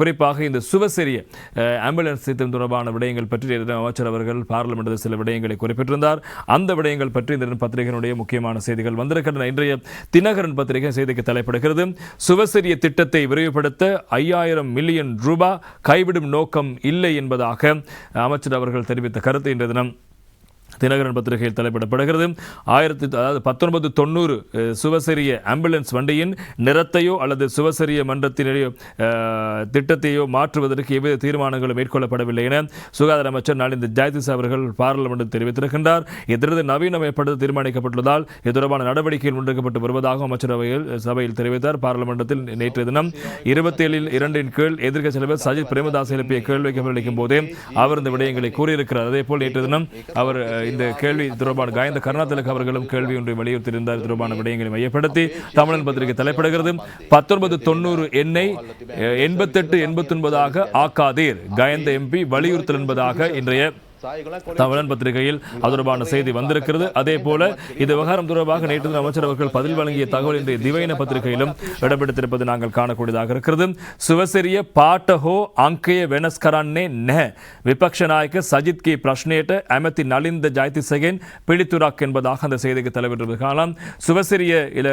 குறிப்பாக இந்த சுவசெரிய ஆம்புலன்ஸ் திட்டம் தொடர்பான விடயங்கள் பற்றி அமைச்சர் அவர்கள் பார்லிமெண்ட்டில் சில விடயங்களை குறிப்பிட்டிருந்தார். அந்த விடயங்கள் பற்றி இந்த பத்திரிகையினுடைய முக்கியமான செய்திகள் வந்திருக்கின்றன. இன்றைய தினகரன் பத்திரிகை செய்திக்கு தலைப்படுகிறது. சுவசெரிய திட்டத்தை விரிவுபடுத்த ஐயாயிரம் மில்லியன் ரூபாய் கைவிடும் நோக்கம் இல்லை என்பதாக அமைச்சர் அவர்கள் தெரிவித்த கருத்து இன்றைய தினம் தினகரன் பத்திரிகையில் தலைப்பிடப்படுகிறது. ஆயிரத்தி அதாவது பத்தொன்பது தொண்ணூறு அஹ், சுவசெரிய ஆம்புலன்ஸ் வண்டியின் நிறத்தையோ அல்லது சுவசெரிய மன்றத்தினையோ திட்டத்தையோ மாற்றுவதற்கு எவ்வித தீர்மானங்களும் மேற்கொள்ளப்படவில்லை என சுகாதார அமைச்சர் நாளிந்த ஜாயதிஸ் அவர்கள் பாராளுமன்றத்தில் தெரிவித்திருக்கின்றார். இத்திட்டத்தை நவீனமயப்படுத்த தீர்மானிக்கப்பட்டுள்ளதால் இது தொடர்பான நடவடிக்கைகள் முன்னெடுக்கப்பட்டு வருவதாக அமைச்சரவையில் சபையில் தெரிவித்தார். பாராளுமன்றத்தில் நேற்று தினம் இருபத்தி ஏழில் இரண்டின் கீழ் எதிர்க்கட்சி தலைவர் சஜித் பிரேமதாஸ் எழுப்பிய கேள்விக்கு பதிலளிக்கும் போதே அவர் இந்த விடயங்களை கூறியிருக்கிறார். அதே போல் நேற்று தினம் அவர் இந்த கேள்வி தொடர்பான காயந்த கருணாதிலக் அவர்களும் கேள்வி ஒன்றை வலியுறுத்தியிருந்தார் தொடர்பான விடயங்களை மையப்படுத்தி தமிழன் பத்திரிகை தலைப்படுகிறது. பத்தொன்பது தொண்ணூறு எண்ணெய் எண்பத்தெட்டு எண்பத்தொன்பதாக ஆக்காதீர். காயந்த எம்பி வலியுறுத்தல் என்பதாக இன்றைய தமிழன் பத்திரிகையில் அது தொடர்பான செய்தி வந்திருக்கிறது. அதே போல இது விவகாரம் தொடர்பாக நேற்று அமைச்சர் அவர்கள் பதில் வழங்கிய தகவல் இன்றைய திவையின பத்திரிகையிலும் இடம்பெடுத்திருப்பது நாங்கள் காணக்கூடியதாக இருக்கிறது. சுவசெரிய பாட்டஹோ அங்கேய வெனஸ்கரான்னே நெ விபக்ஷ நாயக்க சஜித் கி பிரஷ்னேட்ட அமதி நலிந்த ஜாய்திசகேன் பிடித்துராக் என்பதாக அந்த செய்திக்கு தலைவர்கள் காணலாம். சுவசிரிய இல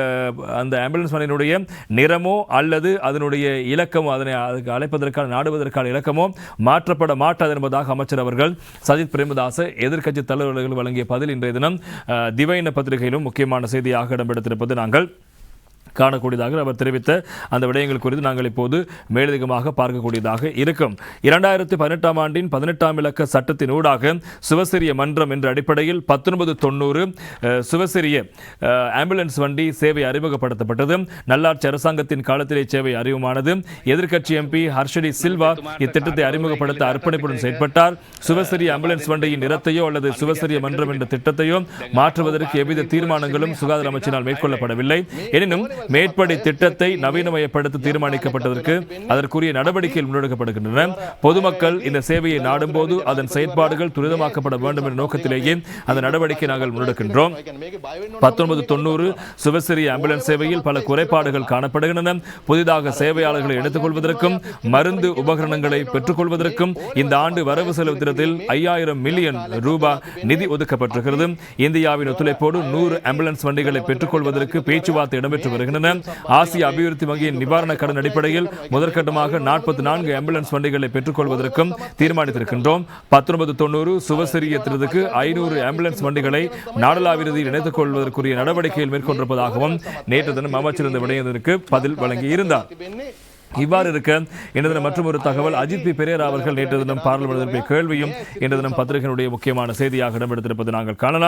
அந்த ஆம்புலன்ஸ் பணியினுடைய நிறமோ அல்லது அதனுடைய இலக்கமோ அதனை அதுக்கு அழைப்பதற்கான நாடுவதற்கான இலக்கமோ மாற்றப்பட மாட்டாது என்பதாக அமைச்சர் அவர்கள் சஜித் பிரேமதாச எதிர்க்கட்சி தலைவர்கள் வழங்கிய பதில் இன்றைய தினம் அஹ், திவைன பத்திரிகையிலும் முக்கியமான செய்தியாக இடம்பெடுத்திருப்பது நாங்கள். காணக்கூடியதாக அவர் தெரிவித்த அந்த விடயங்கள் குறித்து நாங்கள் இப்போது மேலதிகமாக பார்க்கக்கூடியதாக இருக்கும். இரண்டாயிரத்தி பதினெட்டாம் ஆண்டின் பதினெட்டாம் இலக்க சட்டத்தின் ஊடாக சுவசிரிய மன்றம் என்ற அடிப்படையில் பத்தொன்பது தொண்ணூறு சுவசிரிய ஆம்புலன்ஸ் வண்டி சேவை அறிமுகப்படுத்தப்பட்டது. நல்லாட்சி அரசாங்கத்தின் காலத்திலே சேவை அறிமுகமானது. எதிர்க்கட்சி எம்பி ஹர்ஷடி சில்வா இத்திட்டத்தை அறிமுகப்படுத்த அர்ப்பணிப்புடன் செயற்பட்டார். சுவசிரிய ஆம்புலன்ஸ் வண்டியின் நிறத்தையோ அல்லது சுவசிரிய மன்றம் என்ற திட்டத்தையோ மாற்றுவதற்கு எவ்வித தீர்மானங்களும் சுகாதார அமைச்சினால் மேற்கொள்ளப்படவில்லை. எனினும் மேற்படி திட்டத்தை நவீனமயப்படுத்த தீர்மானிக்கப்பட்டதற்கு அதற்குரிய நடவடிக்கைகள் முன்னெடுக்கப்படுகின்றன. பொதுமக்கள் இந்த சேவையை நாடும்போது அதன் செயற்பாடுகள் துரிதமாக்கப்பட வேண்டும் என்ற நோக்கத்திலேயே அந்த நடவடிக்கை நாங்கள் முன்னெடுக்கின்றோம். பத்தொன்பது தொண்ணூறு ஆம்புலன்ஸ் சேவையில் பல குறைபாடுகள் காணப்படுகின்றன. புதிதாக சேவையாளர்களை எடுத்துக் கொள்வதற்கும் மருந்து உபகரணங்களை பெற்றுக்கொள்வதற்கும் இந்த ஆண்டு வரவு செலவு திட்டத்தில் ஐயாயிரம் மில்லியன் ரூபாய் நிதி ஒதுக்கப்பட்டிருக்கிறது. இந்தியாவின் ஒத்துழைப்போடு நூறு ஆம்புலன்ஸ் வண்டிகளை பெற்றுக்கொள்வதற்கு பேச்சுவார்த்தை இடம்பெற்று வருகின்றன. ஆசிய அபிவிருத்தி வங்கியின் நிவாரண கடன் அடிப்படையில் முதற்கட்டமாக நாற்பத்தி நான்கு ஆம்புலன்ஸ் வண்டிகளை பெற்றுக்கொள்வதற்கும் தீர்மானித்திருக்கின்றோம். பத்தொன்பது தொண்ணூறு சுவசரிய திட்டத்துக்கு ஐநூறு ஆம்புலன்ஸ் வண்டிகளை நாடளாவிருதியில் இணைத்துக் கொள்வதற்குரிய நடவடிக்கைகள் மேற்கொண்டிருப்பதாகவும் நேற்று தினம் அமைச்சர் இந்த விடயத்திற்கு பதில் வழங்கியிருந்தார். இவ்வாறு இருக்க இன்று தினம் மற்றும் ஒரு தகவல் அஜித் பி. பெரேரா அவர்கள் நேற்று தினம் பார்லிமெண்ட் கேள்வியும் இன்று தினம் பத்திரிகையினுடைய முக்கியமான செய்தியாக இடம்பெடுத்திருப்பது நாங்கள் காணலாம்.